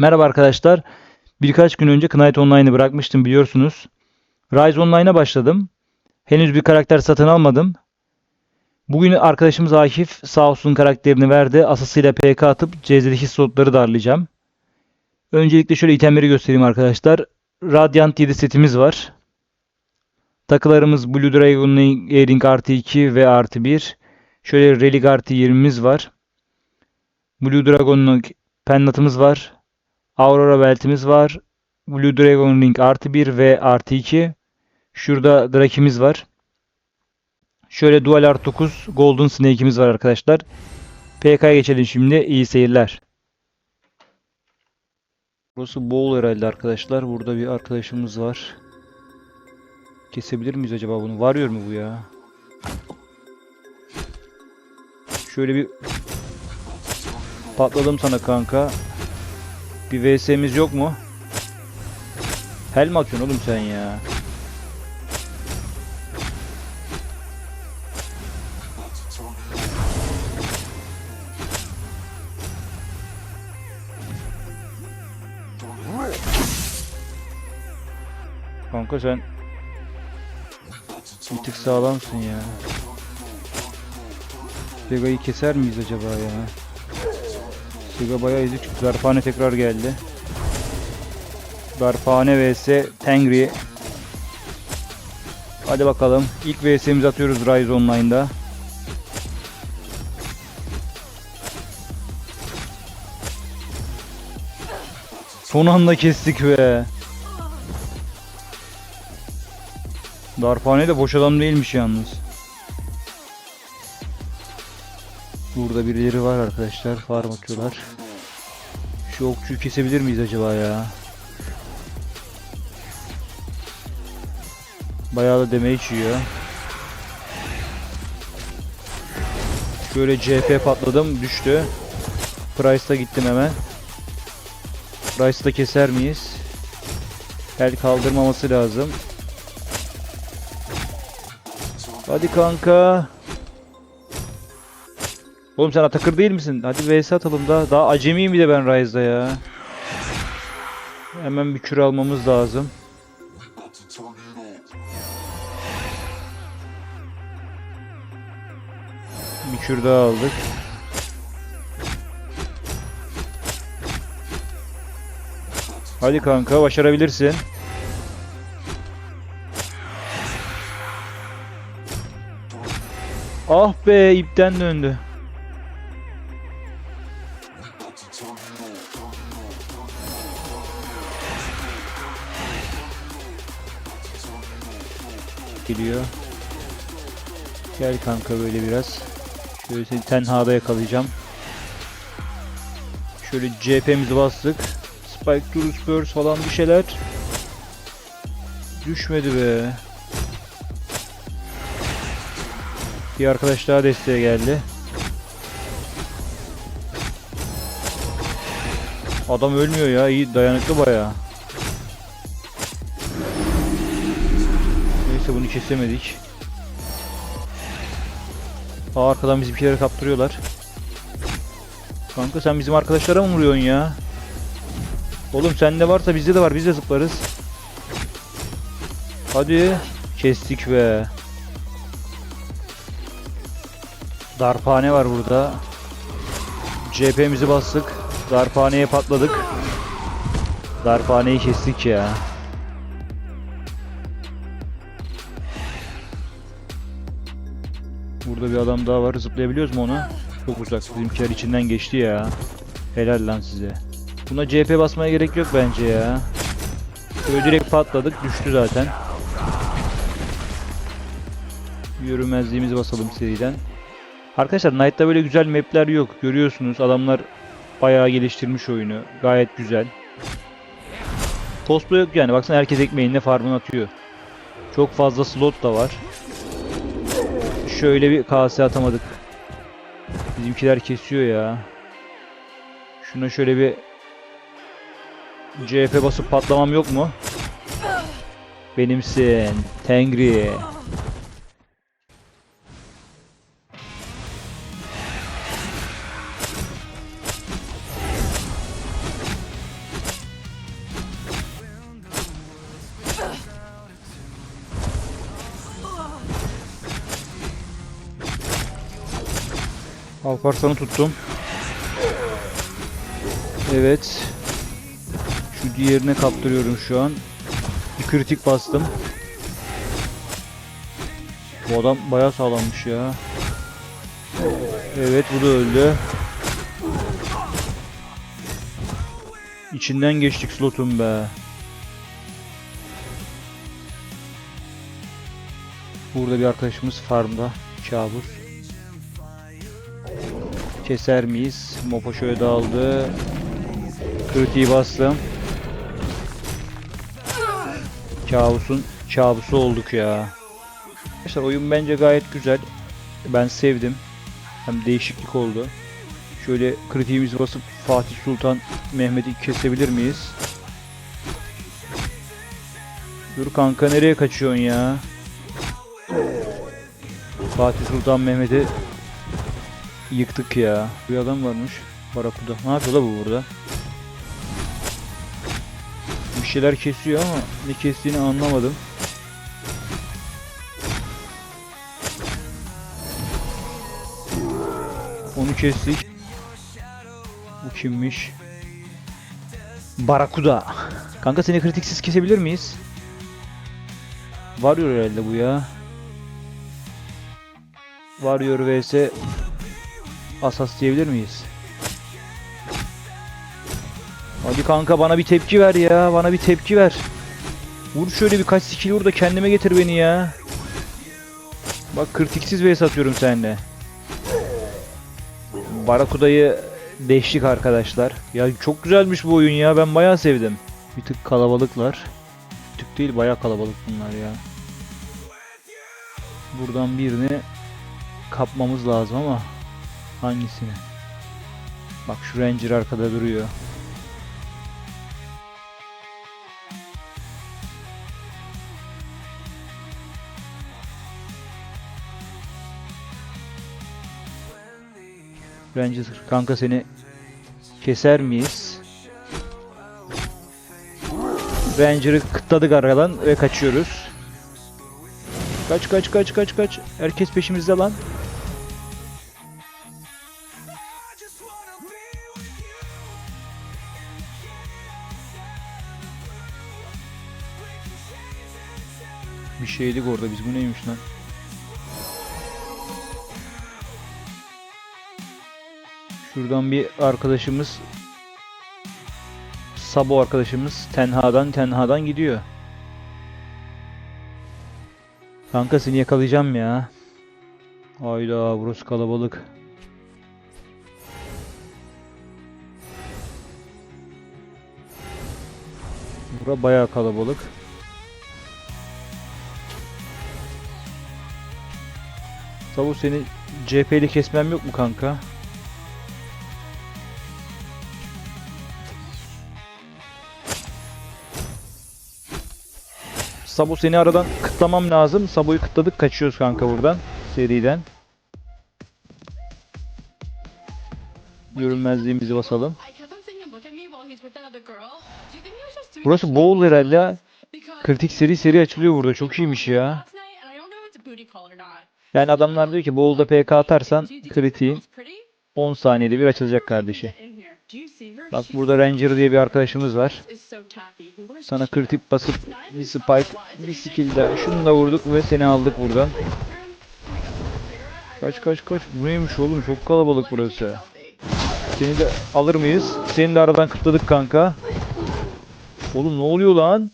Merhaba arkadaşlar. Birkaç gün önce Knight Online'ı bırakmıştım biliyorsunuz. Rise Online'a başladım. Henüz bir karakter satın almadım. Bugün arkadaşımız Akif sağ olsun karakterini verdi. Asasıyla PK atıp CZ'deki slotları darlayacağım. Öncelikle şöyle itemleri göstereyim arkadaşlar. Radiant 7 setimiz var. Takılarımız Blue Dragon Earring artı 2 ve artı 1. Şöyle Relic artı 20'miz var. Blue Dragon'un pendantımız var. Aurora beltimiz var. Blue Dragon Ring artı 1 ve artı 2. Şurada Draki'miz var. Şöyle Dual artı 9 Golden Snake'imiz var arkadaşlar. PK'ya geçelim şimdi. İyi seyirler. Burası Bowl herhalde arkadaşlar. Burada bir arkadaşımız var. Kesebilir miyiz acaba bunu? Varıyor mu bu ya? Şöyle bir patladım sana kanka. Bir VS'miz yok mu? Hel mi atıyorsun oğlum sen ya? Kanka sen bir tık sağlamsın ya. Vega'yı keser miyiz acaba ya? Vega bayağı ezik çıktı. Darphane tekrar geldi. Darphane vs Tengri. Hadi bakalım. İlk vs'imizi atıyoruz Rise Online'da. Son anda kestik be. Darphane de boş adam değilmiş yalnız. Burada birileri var arkadaşlar. Farm atıyorlar. Şu okçuyu kesebilir miyiz acaba ya? Bayağı da damage yiyor. Şöyle CP patladım. Düştü. Price'da gittim hemen. Price'da keser miyiz? El kaldırmaması lazım. Hadi kanka. Oğlum sen Atakır değil misin? Hadi vs atalım da. Daha acemiyim bir de ben Rise'da ya. Hemen bir kür almamız lazım. Bir kür daha aldık. Hadi kanka başarabilirsin. Ah be ipten döndü. Geliyor. Gel kanka böyle biraz. Şöyle seni tenhada yakalayacağım. Şöyle CHP'mizi bastık. Spike Tour Spurs falan bir şeyler. Düşmedi be. Bir arkadaş daha desteğe geldi. Adam ölmüyor ya. iyi dayanıklı bayağı. Neyse bunu kesemedik. Aa, arkadan bizimkileri kaptırıyorlar. Kanka sen bizim arkadaşlara mı vuruyorsun ya? Oğlum sende varsa bizde de var. Biz de zıplarız. Hadi. Kestik be. Darphane var burada. CHP'mizi bastık. Darphaneye patladık. Darphaneyi kestik ya. Burada bir adam daha var. Zıplayabiliyoruz mu onu? Çok uzak. Bizimkiler içinden geçti ya. Helal lan size. Buna CHP basmaya gerek yok bence ya. Böyle direkt patladık. Düştü zaten. Yürümezliğimizi basalım seriden. Arkadaşlar Knight'ta böyle güzel map'ler yok. Görüyorsunuz adamlar bayağı geliştirmiş oyunu. Gayet güzel. Cosplay yok yani. Baksana herkes ekmeğinde farmını atıyor. Çok fazla slot da var. Şöyle bir KS atamadık. Bizimkiler kesiyor ya. Şuna şöyle bir CHP basıp patlamam yok mu? Benimsin. Tengri. Alparslan'ı tuttum. Evet. Şu diğerine kaptırıyorum şu an. Bir kritik bastım. Bu adam bayağı sağlammış ya. Evet bu da öldü. İçinden geçtik slotun be. Burada bir arkadaşımız farmda. Kabus. Keser miyiz? Mopo şöyle dağıldı. Kritiği bastım. Kabus'un kabusu olduk ya. Arkadaşlar oyun bence gayet güzel. Ben sevdim. Hem değişiklik oldu. Şöyle kritiğimizi basıp Fatih Sultan Mehmet'i kesebilir miyiz? Dur kanka nereye kaçıyorsun ya? Fatih Sultan Mehmet'i yıktık ya. Bir adam varmış. Barakuda. Ne yapıyor la bu burada? Bir şeyler kesiyor ama ne kestiğini anlamadım. Onu kestik. Bu kimmiş? Barakuda. Kanka seni kritiksiz kesebilir miyiz? Varıyor herhalde bu ya. Varıyor vs Asas diyebilir miyiz? Hadi kanka bana bir tepki ver ya. Bana bir tepki ver. Vur şöyle birkaç skill vur da kendime getir beni ya. Bak kritiksiz vs atıyorum seninle. Barakuda'yı deştik arkadaşlar. Ya çok güzelmiş bu oyun ya. Ben bayağı sevdim. Bir tık kalabalıklar. Bir tık değil bayağı kalabalık bunlar ya. Buradan birini kapmamız lazım ama hangisini? Bak şu Ranger arkada duruyor. Ranger kanka seni keser miyiz? Ranger'ı kıtladık aradan ve kaçıyoruz. Kaç kaç kaç kaç kaç. Herkes peşimizde lan. Bir şeydik orada biz bu neymiş lan? Şuradan bir arkadaşımız Sabo arkadaşımız tenhadan tenhadan gidiyor. Kanka seni yakalayacağım ya. Hayda burası kalabalık. Bura bayağı kalabalık. Sabo seni CHP'li kesmem yok mu kanka? Sabo seni aradan kıtlamam lazım. Sabo'yu kıtladık kaçıyoruz kanka buradan. Seriden. Görünmezliğimizi basalım. Burası bowl herhalde Kritik seri seri açılıyor burada. Çok iyiymiş ya. Yani adamlar diyor ki bowl'da PK atarsan kritiğin it's pretty? 10 saniyede bir açılacak kardeşi. Bak burada Ranger diye bir arkadaşımız var. Sana kritik basıp bir spike, bir skill daha. Şunu da vurduk ve seni aldık buradan. Kaç kaç kaç. Bu neymiş oğlum? Çok kalabalık burası. Seni de alır mıyız? Seni de aradan kıtladık kanka. Oğlum ne oluyor lan?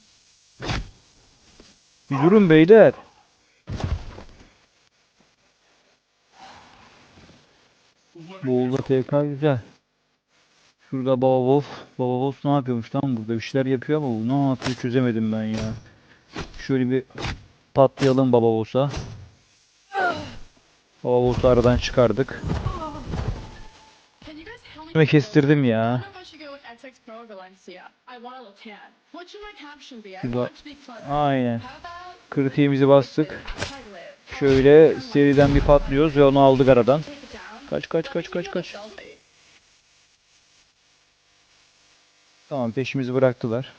Bir durun beyler. Boğulda PK güzel. Şurada Baba Wolf. Baba Wolf ne yapıyormuş lan burada? Bir şeyler yapıyor ama bu ne yapıyor çözemedim ben ya. Şöyle bir patlayalım Baba Wolf'a. Baba Wolf'u aradan çıkardık. Üstüme kestirdim ya. don't know if I should go with XX Pro or Valencia. I want a Latan. What should my caption be? I Güzel. want it to be fun. Aynen. Kritiğimizi bastık. Şöyle seriden bir patlıyoruz ve onu aldık aradan. Kaç kaç kaç kaç kaç. Tamam peşimizi bıraktılar.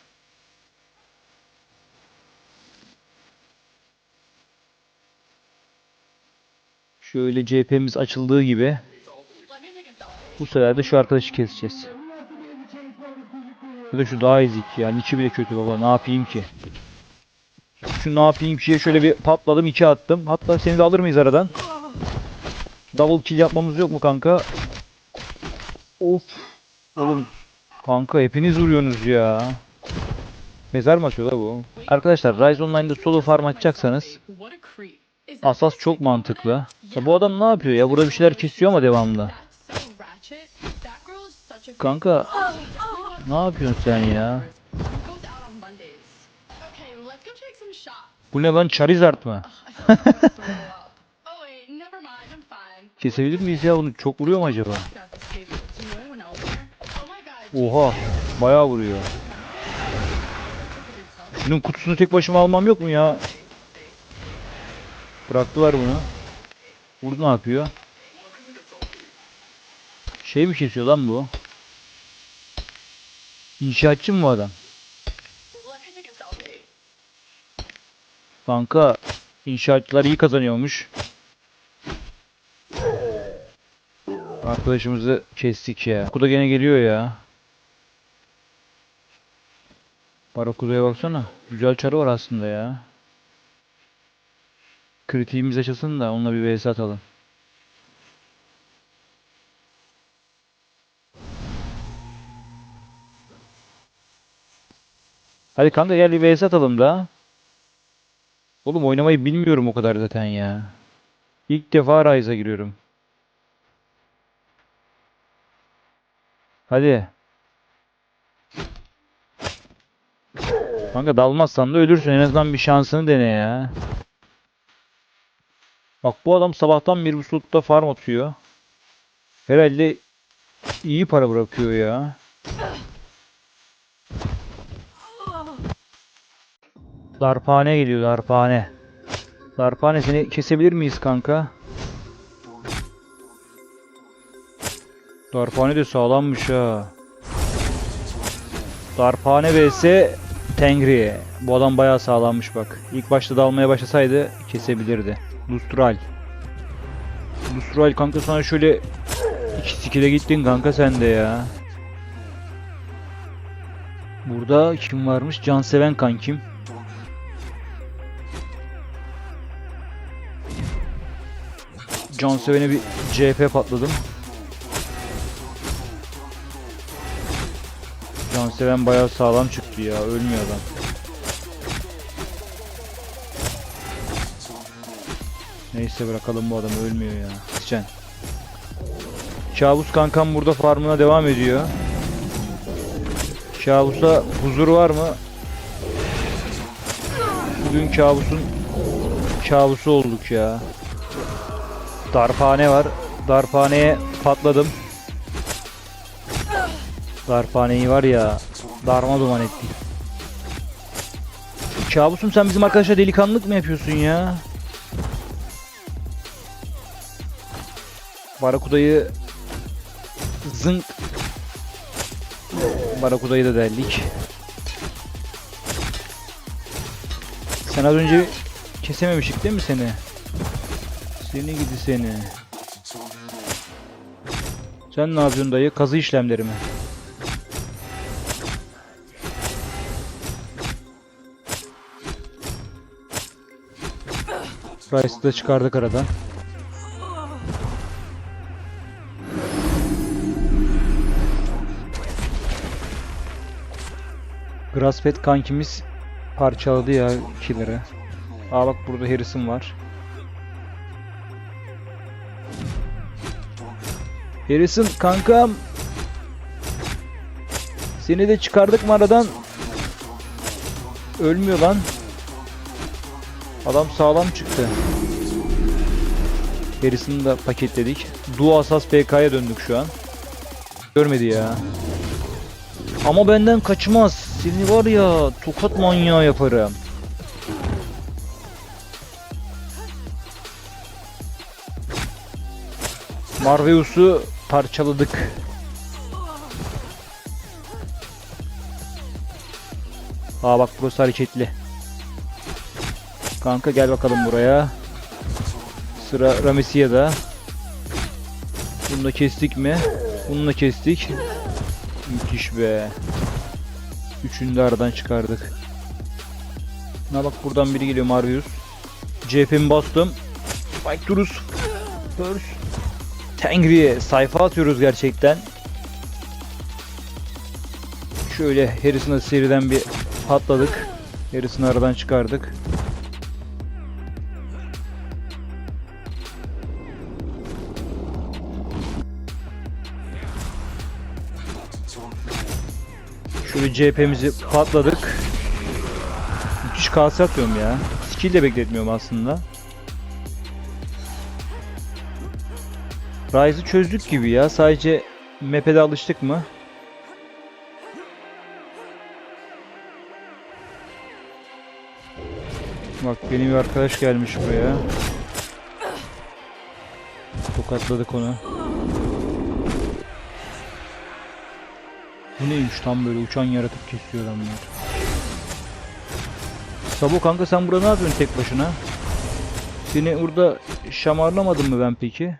Şöyle cephemiz açıldığı gibi Bu sefer de şu arkadaşı keseceğiz. Ya da şu daha ezik yani içi bile kötü baba ne yapayım ki? Şu ne yapayım ki'ye şöyle bir patladım iki attım. Hatta seni de alır mıyız aradan? Double kill yapmamız yok mu kanka? Of. Oğlum kanka hepiniz vuruyorsunuz ya. Mezar mı atıyor la bu? Arkadaşlar Rise Online'da solo farm atacaksanız What a creep. Is Asas çok mantıklı. Ya bu adam ne yapıyor ya? Burada bir şeyler kesiyor ama devamlı. Kanka ne yapıyorsun sen ya? Bu ne lan Charizard mı? Kesebilir miyiz ya bunu? Çok vuruyor mu acaba? Oh. Oha bayağı vuruyor. Şunun kutusunu tek başıma almam yok mu ya? Bıraktılar bunu. Burada ne yapıyor? Şey mi kesiyor lan bu? İnşaatçı mı bu adam? Kanka inşaatçılar iyi kazanıyormuş. Arkadaşımızı kestik ya. Kuda gene geliyor ya. Barakuda'ya baksana. Güzel çarı var aslında ya. Kritiğimiz açılsın da onunla bir vs atalım. Hadi kanka gel bir vs atalım da. Oğlum oynamayı bilmiyorum o kadar zaten ya. İlk defa Rise'a giriyorum. Hadi. Kanka dalmazsan da ölürsün. En azından bir şansını dene ya. Bak bu adam sabahtan beri bu farm atıyor. Herhalde iyi para bırakıyor ya. Darphane geliyor darphane. Darphane seni kesebilir miyiz kanka? Darphane de sağlammış ha. Darphane vs Tengri. Bu adam bayağı sağlammış bak. İlk başta dalmaya başlasaydı kesebilirdi. Lustral. Lustral kanka sana şöyle iki skill'e gittin kanka sen de ya. Burada kim varmış? Canseven kankim. Canseven'e bir CP patladım. Canseven bayağı sağlam çıktı ya. Ölmüyor adam. Neyse bırakalım bu adamı ölmüyor ya. Sen. Kabus kankam burada farmına devam ediyor. Kabus'a huzur var mı? Bugün kabusun kabusu olduk ya. Darphane var. Darphaneye patladım. Darphaneyi var ya darma duman ettik. Kabusum sen bizim arkadaşa delikanlılık mı yapıyorsun ya? Barakuda'yı zınk Barakuda'yı da deldik. Sen az önce kesememiştik değil mi seni? Seni gidi seni. Sen ne yapıyorsun dayı? Kazı işlemleri mi? Rice'ı da çıkardık aradan. Grassfed kankimiz parçaladı ya killer'ı. Aa bak burada Harrison var. Harrison kankam. Seni de çıkardık mı aradan? Ölmüyor lan. Adam sağlam çıktı. Gerisini de paketledik. Duo Asas PK'ya döndük şu an. Görmedi ya. Ama benden kaçmaz. Seni var ya tokat manyağı yaparım. Marveus'u parçaladık. Aa bak burası hareketli. Kanka gel bakalım buraya. Sıra Ramesia'da. Bunu kestik mi? Bunu da kestik. Müthiş be. Üçünü de aradan çıkardık. Na bak buradan biri geliyor Marius. CHP'mi bastım. Spike Durus. First. Tengri'ye sayfa atıyoruz gerçekten. Şöyle Harrison'a seriden bir patladık. Harrison'ı aradan çıkardık. CHP'mizi patladık. Müthiş kase atıyorum ya. Skill de bekletmiyorum aslında. Rise'ı çözdük gibi ya. Sadece map'e alıştık mı? Bak benim bir arkadaş gelmiş buraya. Tokatladık onu. Bu neymiş tam böyle uçan yaratık kesiyor adamlar. Sabo kanka sen burada ne yapıyorsun tek başına? Seni burada şamarlamadım mı ben peki?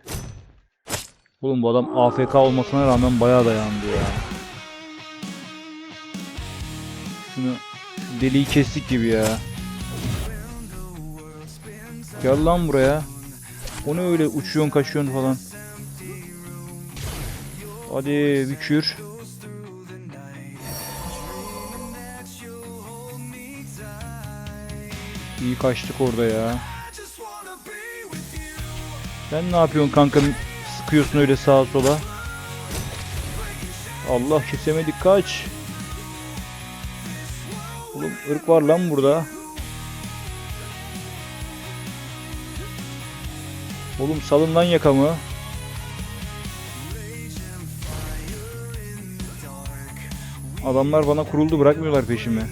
Oğlum bu adam AFK olmasına rağmen bayağı dayandı ya. Şunu şu deliği kestik gibi ya. Gel lan buraya. O ne öyle uçuyorsun kaçıyorsun falan. Hadi bükür. İyi kaçtık orada ya. Sen ne yapıyorsun kanka? Sıkıyorsun öyle sağa sola. Allah kesemedik kaç. Oğlum ırk var lan burada. Oğlum salın lan yakamı. Adamlar bana kuruldu bırakmıyorlar peşimi.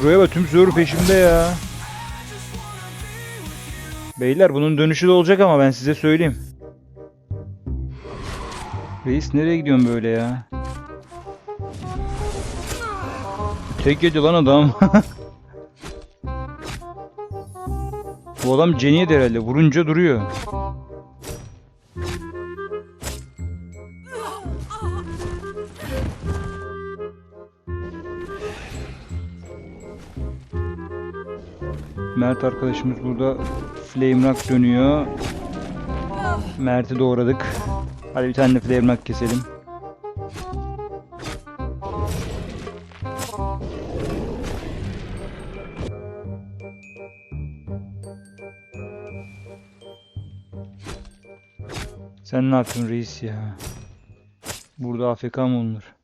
Şuraya bak tüm zor peşimde ya. Beyler bunun dönüşü de olacak ama ben size söyleyeyim. Reis nereye gidiyorsun böyle ya? Tek yedi lan adam. Bu adam Jenny'e de herhalde. Vurunca duruyor. Mert arkadaşımız burada Flame Rock dönüyor. Mert'i doğradık. Hadi bir tane de Flame Rock keselim. Sen ne yapıyorsun reis ya? Burada AFK mı olunur?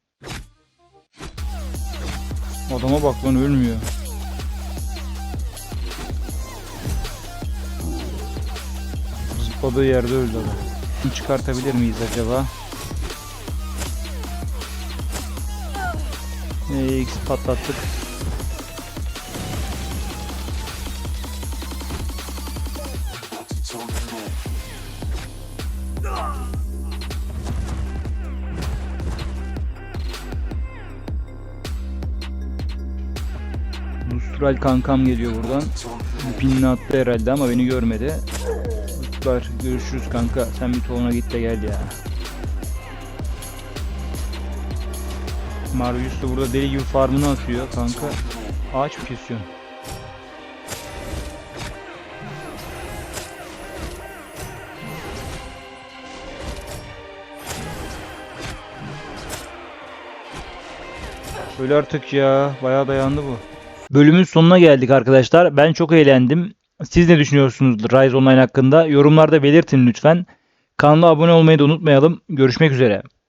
Adama bak lan ölmüyor. Zıpladığı yerde öldü adam. Çıkartabilir miyiz acaba? X patlattık. Lustral kankam geliyor buradan. Pinini attı herhalde ama beni görmedi. Lustral görüşürüz kanka. Sen bir toluna git de gel ya. Marius da burada deli gibi farmını atıyor kanka. Ağaç mı kesiyorsun? Öyle artık ya. Bayağı dayandı bu. Bölümün sonuna geldik arkadaşlar. Ben çok eğlendim. Siz ne düşünüyorsunuz Rise Online hakkında? Yorumlarda belirtin lütfen. Kanala abone olmayı da unutmayalım. Görüşmek üzere.